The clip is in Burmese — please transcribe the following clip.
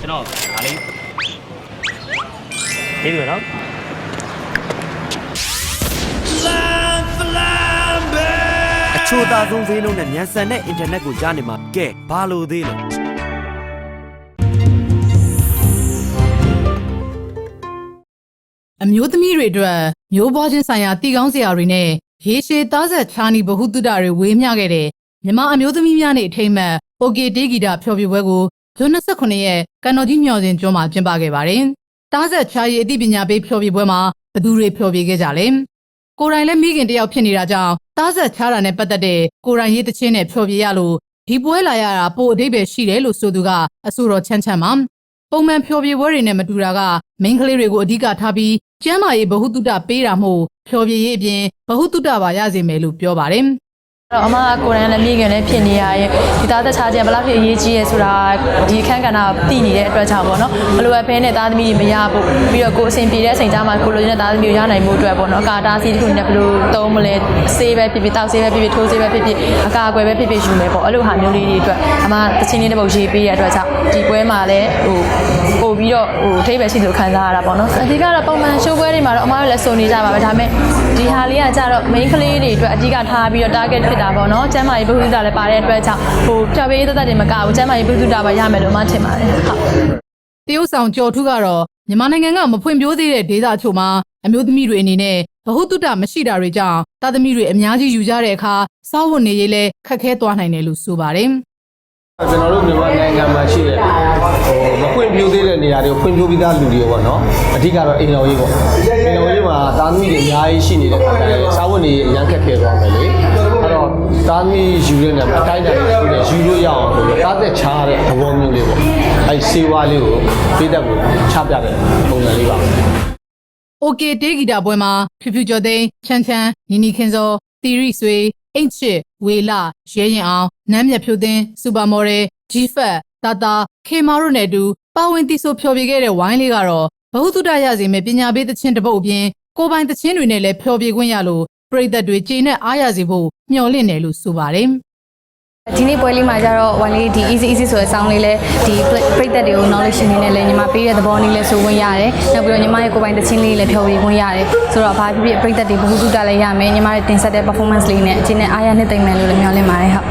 ကျွန်တော်ဒါလေးရေးပြီနော် အချို့သားဆုံးဈေးနှုန်းနဲ့မြန်ဆန်တဲ့အင်တာနက်ကိုကြားနေမှာကဲဘာလို့သေးလဲ အမျိုးသမီးတွေအတွက်မျိုးပွားချင်းဆိုင်ရာတည်ကောင်းစရာတွေနဲ့ရေရှည်သားဆက်ချာနီဘဟုတုတတွေဝေမျှခဲ့တဲ့မြမအမျိုးသမီးများနဲ့အထိမ့်မှတ် OK တေးဂီတာဖျော်ဖြေပွဲကို ဇွန်29ရက်ကန်တော်ကြီးမြော်စင်ကျွန်းမှာကျင်းပခဲ့ပါတယ်။သားဆက်ချာရီအသိပညာပေးဖျော်ဖြေပွဲမှာဘသူတွေဖျော်ဖြေခဲ့ကြလဲ။ကိုယ်တိုင်လည်းမိခင်တယောက်ဖြစ်နေတာကြောင့်သားဆက်ချာတာနဲ့ပတ်သက်တဲ့ကိုယ်တိုင်ရေးသချင်းနဲ့ဖျော်ဖြေရလို့ဒီပွဲလာရတာပိုအဓိပ္ပာယ်ရှိတယ်လို့ဆိုသူကအဆိုတော်ချမ်းချမ်းပါ။ပုံမှန်ဖျော်ဖြေပွဲတွေနဲ့မတူတာကမိန်းကလေးတွေကိုအဓိကထားပြီးကျမ်းမာရေးဗဟုသုတပေးတာမို့ဖျော်ဖြေရေးအပြင်ဗဟုသုတပါရစေမယ်လို့ပြောပါတယ် တော့အမကကိုရန်လည်းမိခင်လည်းဖြစ်နေရရဲ့ဒီသားသက်ချခြင်းဘယ်လောက်ဖြစ်အရေးကြီးရဲဆိုတာဒီအခန်းကဏ္ဍကိုသိနေတဲ့အတွက်ကြောင့်ပေါ့နော်ဘလိုပဲဖဲနဲ့သားသမီးတွေမရဖို့ပြီးတော့ကိုယ်အစဉ်ပြေတဲ့အချိန်ကြမှာကိုလိုချင်တဲ့သားသမီးကိုရနိုင်မှုအတွက်ပေါ့နော်အကာတားစီတစ်ခုနဲ့ဘလိုသုံးမလဲဆေးပဲဖြစ်ဖြစ်တောက်ဆေးပဲဖြစ်ဖြစ်ထိုးဆေးပဲဖြစ်ဖြစ်အကာအကွယ်ပဲဖြစ်ဖြစ်ယူမယ်ပေါ့အဲ့လိုဟာမျိုးလေးတွေအတွက်အမတချင်းလေးတစ်ပုတ်ရေးပေးတဲ့အတွက်ကြောင့်ဒီပွဲမှာလည်းဟိုပို့ပြီးတော့ဟိုအထိပ္ပယ်ရှိလို့ခံစားရတာပေါ့နော်အဓိကတော့ပုံမှန်ရှိုးပွဲတွေမှာတော့အမတို့လည်းစုံနေကြပါပဲဒါပေမဲ့ဒီဟာလေးကကြတော့ main ကလေးတွေအတွက်အဓိကထားပြီးတော့ target ဖြစ်တာပေါ့နော်ကျမ်းမာရေးဘုဟုတ္တလည်းပါတဲ့အတွက်ကြောင့်ဟိုဖြော်ပေးသက်သက်တွေမကဘူးကျမ်းမာရေးဘုဟုတ္တပါရမယ်လို့မှထင်ပါတယ်ဟုတ်။တရုတ်ဆောင်ကျော်ထုကတော့မြန်မာနိုင်ငံကမဖွံ့ဖြိုးသေးတဲ့ဒေသအချို့မှာအမျိုးသမီးတွေအနေနဲ့ဗဟုသုတမရှိတာတွေကြောင့်သားသမီးတွေအများကြီးယူကြတဲ့အခါစားဝတ်နေရေးလဲခက်ခဲသွားနိုင်တယ်လို့ဆိုပါတယ်။ကျွန်တော်တို့မြန်မာနိုင်ငံမှာရှိတဲ့ဟိုမဖွင့်ပြိုးသေးတဲ့နေရာတွေကိုဖွင့်ပြိုးပြီးသားလူတွေပေါ့နော်အဓိကတော့အိမ်တော်ရေးပေါ့အိမ်တော်ရေးမှာသားသမီးတွေအများကြီးရှိနေတဲ့ခါကျရင်စားဝတ်နေရေးအရန်ခက်ခဲသွားမယ်လေ အဲ့တော့သားသမီးယူတဲ့နေရာမှာအတိုင်းအတာတွေရှိတယ်ယူလို့ရအောင်ဆိုပြီးသားသက်ချားတဲ့သဘောမျိုးလေးပေါ့အဲ့စေဝါလေးကိုပေးတတ်ကိုချပြတဲ့ပုံစံလေးပါ OK တေးဂီတာပွဲမှာဖြူဖြူကျော်သိန်းချမ်းချမ်းနီနီခင်စောတီရီဆွေအိတ်ချစ်ဝေလာရဲရင်အောင်နမ်းမြတ်ဖြိုးသိန်းစူပါမော်ဒယ်ဂျီဖက်တာတာခေမာတို့နဲ့အတူပါဝင်တီဆိုဖျော်ဖြေခဲ့တဲ့ဝိုင်းလေးကတော့ဘဟုတုတရစေမဲ့ပညာပေးသချင်းတစ်ပုတ်အပြင်ကိုယ်ပိုင်သချင်းတွေနဲ့လည်းဖျော်ဖြေခွင့်ရလို့ ပရိသတ်တွေကျေနပ်အားရစေဖို့မျှော်လင့်တယ်လို့ဆိုပါတယ်ဒီနေ့ပွဲလေးမှာကျတော့ဝိုင်လေးဒီ easy easy ဆိုတဲ့ sound လေးလဲဒီပရိသတ်တွေကို knowledge နေနဲ့လဲညီမပေးတဲ့သဘောလေးလဲဆိုဝင်ရတယ်။နောက်ပြီးတော့ညီမရဲ့ကိုယ်ပိုင်သချင်းလေးလဲဖြော်ပြခွင့်ရတယ်။ဆိုတော့ဘာဖြစ်ဖြစ်ပရိသတ်တွေဘ ഹു တုတလည်းရမယ်ညီမရဲ့တင်ဆက်တဲ့ performance လေးနဲ့အချင်းနဲ့အားရနှစ်သိမ့်မယ်လို့လည်းမျှော်လင့်ပါတယ်ဟုတ်